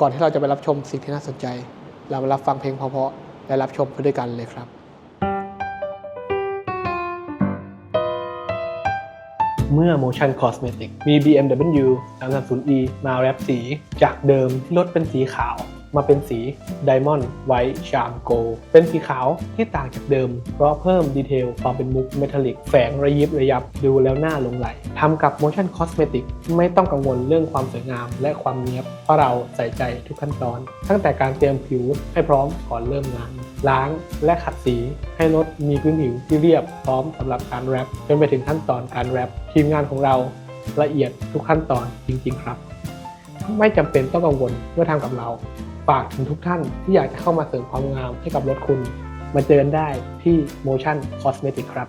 ก่อนที่เราจะไปรับชมสิ่งที่น่าสนใจ เรามารับฟังเพลงเพราะๆและรับชมไปด้วยกันเลยครับ เมื่อ Motion Cosmetic มี BMW 330e มาแรปสี จากเดิมที่รถเป็นสีขาว มาเป็นสี Diamond White Charm Gold เป็นสีขาวที่ต่างจากเดิม เพราะเพิ่มดีเทลความเป็นมุกเมทัลลิกแฝงระยิบระยับดูแล้วน่าหลงไหลทำกับ Motion Cosmetic ไม่ต้องกังวลเรื่องความสวยงามและความเนียบ เพราะเราใส่ใจทุกขั้นตอน ตั้งแต่การเตรียมผิวให้พร้อมก่อนเริ่มงานล้างและขัดสีให้รถมีพื้นผิวที่เรียบพร้อมสำหรับการแรปจนไปถึงขั้นตอนการแรปทีมงานของเราละเอียดทุกขั้นตอนจริง ๆ ครับ ไม่จำเป็นต้องกังวลเมื่อทำกับเรา ฝากถึงทุกท่านที่อยากจะเข้ามาเสริมความงามให้กับรถคุณ มาเจอกันได้ที่ Motion Cosmetic ครับ